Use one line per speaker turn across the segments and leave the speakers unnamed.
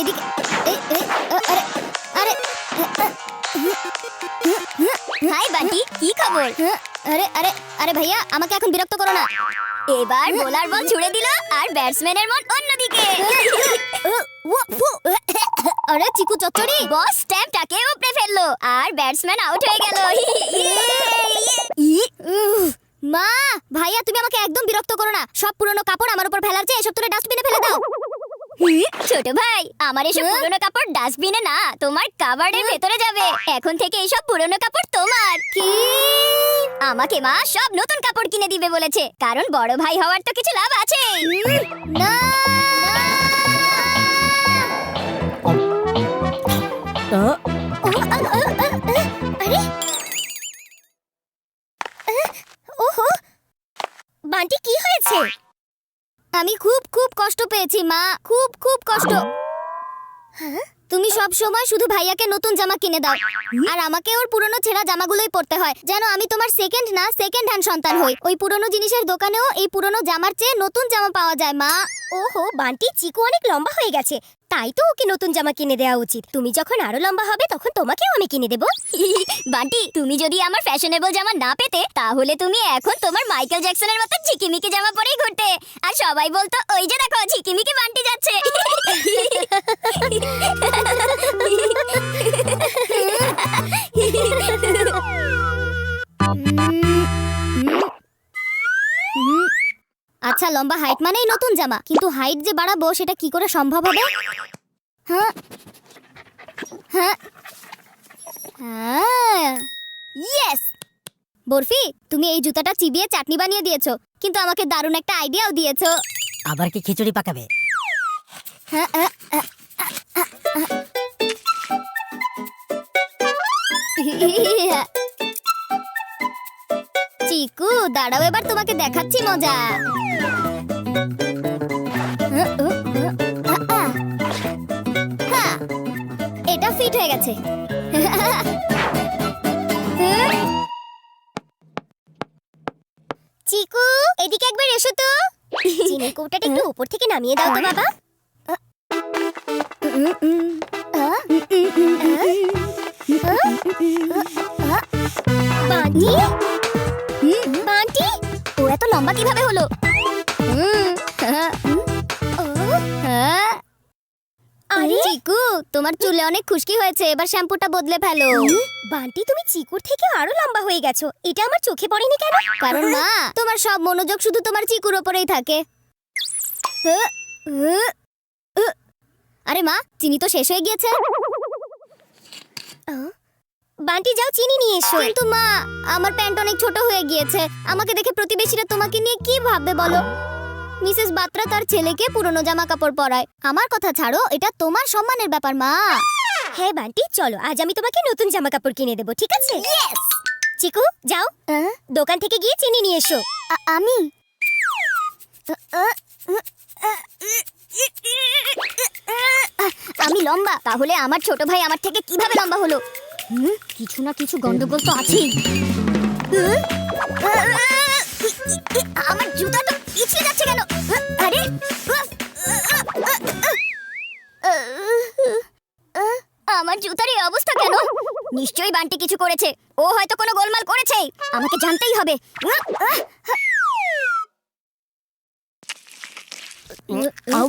এদিকে এই, এই, আ, আরে আরে
হাই বান্টি কি খবর?
হ্যাঁ, আরে আরে আরে ভাইয়া আমাকে এখন বিরক্ত করো না।
এবার বোলার বল ছুড়ে দিল আর ব্যাটসম্যানের মন অন্যদিকে।
আরে চিকু চচ্চড়ি।
বস স্ট্যাম্পটাকে উপড়ে ফেলল আর ব্যাটসম্যান আউট হয়ে গেল।
মা ভাইয়া তুমি আমাকে একদম বিরক্ত করো না। সব পুরনো কাপড় আমার উপর ফেলার
ছোট ভাই আমার এসব
হ্যাঁ?
পুরনো কাপড় ডাস্টবিনে না তোমার কাবার্ডের ভেতরে যাবে। এখন থেকে এইসব পুরনো কাপড় তোমার।
কি
আমাকে মা সব নতুন কাপড় কিনে দিবে বলেছে। কারণ বড় ভাই হওয়ার তো কিছু লাভ আছে
না কষ্ট পেয়েছি, মা। খুব খুব কষ্ট। তুমি সব সময় শুধু ভাইয়াকে নতুন জামা কিনে দাও। আর আমাকে ওর পুরনো ছেঁড়া জামাগুলোই পরতে হয়। যেন আমি তোমার সেকেন্ড না সেকেন্ড হ্যান্ড সন্তান হই। ওই পুরনো জিনিসের দোকানেও এই পুরনো জামার চেয়ে নতুন জামা পাওয়া যায়, মা।
ওহো, বান্টি, চিকু অনেক লম্বা হয়ে গেছে। তাই তো ওকে নতুন জামা কিনে দেওয়া উচিত। তুমি যখন আরও লম্বা হবে তখন তোমাকেও আমি কিনে দেবো।
বান্টি তুমি যদি আমার ফ্যাশনেবল জামা না পেতে তাহলে তুমি এখন তোমার মাইকেল জ্যাকসনের মতো ঝিকিমিকি জামা পরেই ঘুরতে। আর সবাই বলতো ওই যে দেখো ঝিকিমিকি বান্টি যাচ্ছে।
আচ্ছা লম্বা হাইট মানেই নতুন জামা। কিন্তু হাইট যে বাড়াবো সেটা কি করে সম্ভব হবে? হ্যাঁ। হ্যাঁ। হ্যাঁ। ইয়েস বরফি তুমি এই জুতাটা চিবিয়ে চাটনি বানিয়ে দিয়েছ কিন্তু আমাকে দারুণ একটা আইডিয়াও দিয়েছ।
আবার কি খিচুড়ি পাকাবে?
হ্যাঁ হ্যাঁ, হ্যাঁ, হ্যাঁ। চিকু দাঁড়াও এবার তোমাকে দেখাচ্ছি মজা। হ্যাঁ, এটা ফিট হয়ে গেছে।
চিকু এদিকে একবার এসো তো। কৌটাটা একটু উপর থেকে নামিয়ে দাও তো বাবা। বান্টি বান্টি
ও এত লম্বা কীভাবে হলো।
আরে
চিকু তোমার চুলে অনেক খুশকি হয়েছে এবার শ্যাম্পুটা বদলে ফেলো
বান্টি তুমি চিকুর থেকে আরও লম্বা হয়ে গেছো এটা আমার চোখে পড়েনি কেন
কারণ মা তোমার সব মনোযোগ শুধু তোমার চিকুর ওপরেই থাকে। আরে মা চিনি তো শেষ হয়ে গিয়েছে
বান্টি যাও চিনি নিয়ে এসো
কিন্তু মা আমার প্যান্ট অনেক ছোট হয়ে গিয়েছে আমাকে দেখে প্রতিবেশীরা তোমাকে নিয়ে কি ভাববে বলো মিসেস বাত্রা তার ছেলেকে পুরনো জামা কাপড় পরায় আমার কথা ছাড়ো এটা তোমার সম্মানের ব্যাপার মা
হ্যাঁ বান্টি চলো আজ আমি তোমাকে নতুন জামা কাপড় কিনে দেবো ঠিক আছে চিকু যাও দোকান থেকে গিয়ে চিনি নিয়ে এসো
আমি আমি লম্বা তাহলে আমার ছোট ভাই আমার থেকে কীভাবে লম্বা হলো কিছু না কিছু গন্ডগোল তো আছেই। আমার জুতা তো পিছিয়ে যাচ্ছে কেন? আরে আমার জুতার এই অবস্থা কেন? নিশ্চয়ই বান্টি কিছু করেছে। ও হয়তো কোনো গোলমাল করেছে আমাকে জানতেই হবে।
আউ,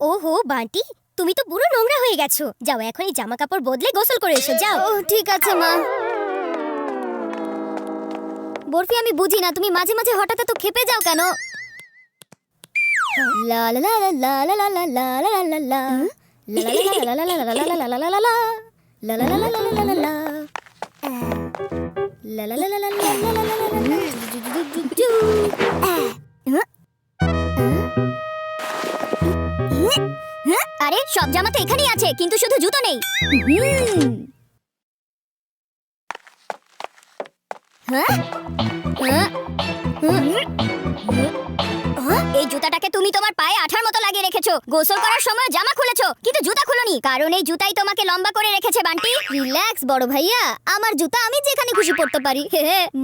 ওহো, বান্টি, তুমি তো পুরো নোংরা হয়ে গেছো। যাও এখন এই জামা কাপড় বদলে গোসল করে এসো, যাও।
ঠিক আছে, মা। বরফি আমি বুঝি না তুমি মাঝে মাঝে হঠাৎ এত খেপে যাও কেন
আরে সব জামাতে এখানেই আছে কিন্তু শুধু জুতো নেই হ্যাঁ এই তুমি তোমার পায়ে আঠার মতো লাগিয়ে রেখেছো। গোসল করার সময় জামা খুলেছো কিন্তু জুতা খুলোনি। কারণ এই জুতাই তোমাকে লম্বা করে রেখেছে বান্টি।
রিল্যাক্স বড় ভাইয়া। আমার জুতা আমি যেখানে খুশি পড়তে পারি।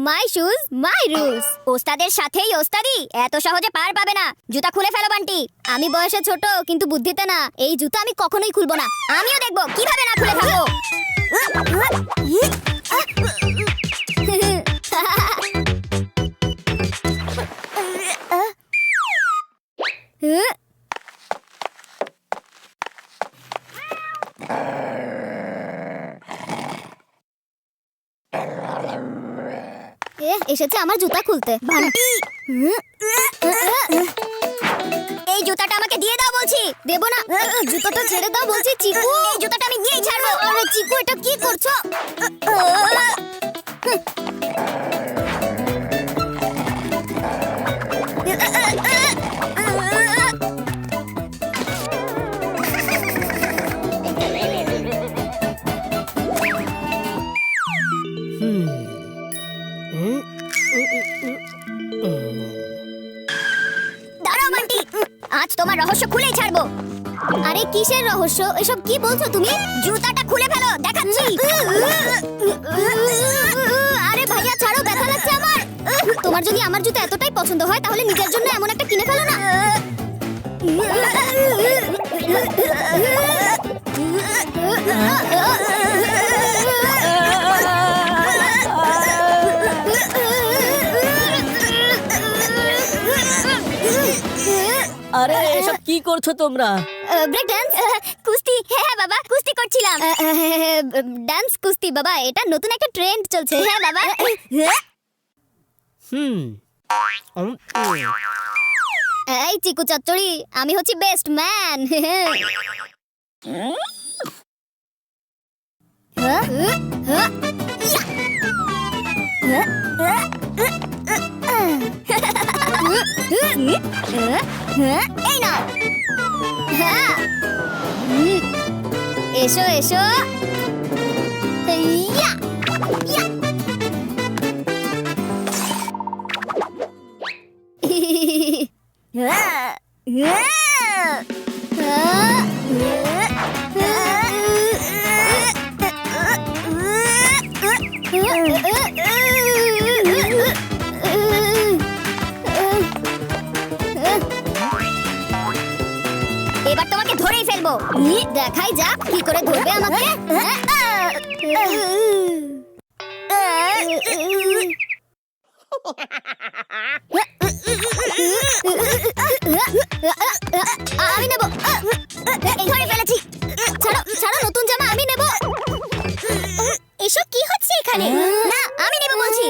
মাই শুজ মাই রুলস
ওস্তাদের সাথেই ওস্তাদি এত সহজে পার পাবে না। জুতা খুলে ফেলো বান্টি।
আমি বয়সে ছোট কিন্তু বুদ্ধিতে না। এই জুতা আমি কখনোই খুলবো না।
আমিও দেখব কীভাবে না খুলে ফেলো
এসেছে আমার জুতা খুলতে।
এই জুতাটা আমাকে দিয়ে দাও বলছি।
দেবো না। জুতোটা ছেড়ে দাও বলছি, চিকু।
এই জুতাটা আমি নিয়েই ছাড়বো।
আরে, চিকু, এটা কি করছ?
আজ তোমার রহস্য খুলেই ছাড়বো।
আরে, কিসের রহস্য? এসব কি বলছো তুমি?
জুতাটা খুলে ফেলো, দেখাচ্ছি।
আরে ভাইয়া, ছাড়ো, ব্যথা লাগছে আমার। তোমার যদি আমার জুতো এতটাই পছন্দ হয়, তাহলে নিজের জন্য এমন একটা কিনে ফেলো না।
আরে এসব কি করছ তোমরা?
Break dance.
কুস্তি। হ্যাঁ হ্যাঁ বাবা কুস্তি করছিলাম।
ডান্স কুস্তি বাবা এটা নতুন একটা ট্রেন্ড চলছে।
হ্যাঁ বাবা।
হুম।
এই চিকু চচ্চড়ি আমি হচ্ছি বেস্ট ম্যান।
এই
হ্যাঁ। এসো এসো
ধরেই ফেলব
দেখাই যাক কি করে ধরবে আমাকে। আমি নেব।
ধরে ফেলেছি।
ছাড়ো ছাড়ো নতুন জামা আমি নেব।
এসব কি হচ্ছে এখানে?
না আমি নেব বলছি।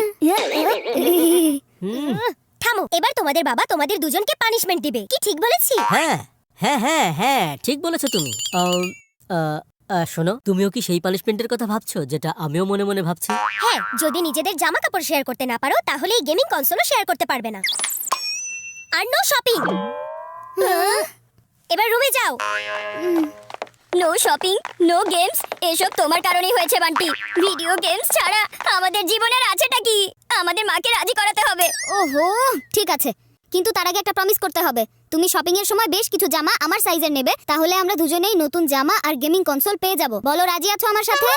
থামো এবার তোমাদের বাবা তোমাদের দুজনকে পানিশমেন্ট দিবে। কি ঠিক বলেছি?
হ্যাঁ। হ্যাঁ হ্যাঁ হ্যাঁ ঠিক বলেছ তুমি। আহ, আহ, শোনো তুমিও কি সেই পানিশমেন্টের কথা ভাবছ যেটা আমিও মনে মনে ভাবছি?
হ্যাঁ যদি নিজেদের জামা কাপড় শেয়ার করতে না পারো তাহলে এই গেমিং কনসোলও শেয়ার করতে পারবে না। আর নো শপিং এবার রুমে যাও।
নো শপিং নো গেমস এসব তোমার কারণেই হয়েছে বান্টি। ভিডিও গেমস ছাড়া আমাদের জীবনের আছেটা কি? আমাদের মাকে রাজি করাতে হবে।
ওহো ঠিক আছে। কিন্তু তার আগে একটা প্রমিস করতে হবে। তুমি শপিং এর সময় বেশ কিছু জামা আমার সাইজের নেবে। তাহলে আমরা দুজনেই নতুন জামা আর গেমিং কনসোল পেয়ে যাব। বলো, রাজি আছো আমার সাথে?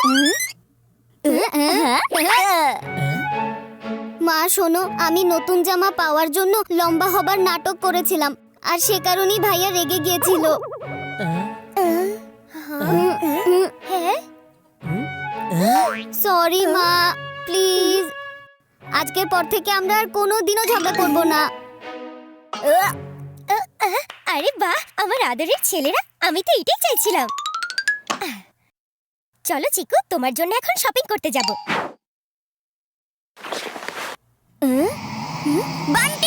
মা, শোনো, আমি নতুন জামা পাওয়ার জন্য লম্বা হবার নাটক করেছিলাম। আর সে কারণেই ভাইয়া রেগে গিয়েছিল।
হ্যাঁ?
সরি মা প্লিজ আজকের পর থেকে আমরা আর কোনো দিনও ঝগড়া করব না।
আরে বাহ, আমার আদরের ছেলেরা, আমি তো এটাই চাইছিলাম। চলো চিকু, তোমার জন্য এখন শপিং করতে যাব।
বান্টি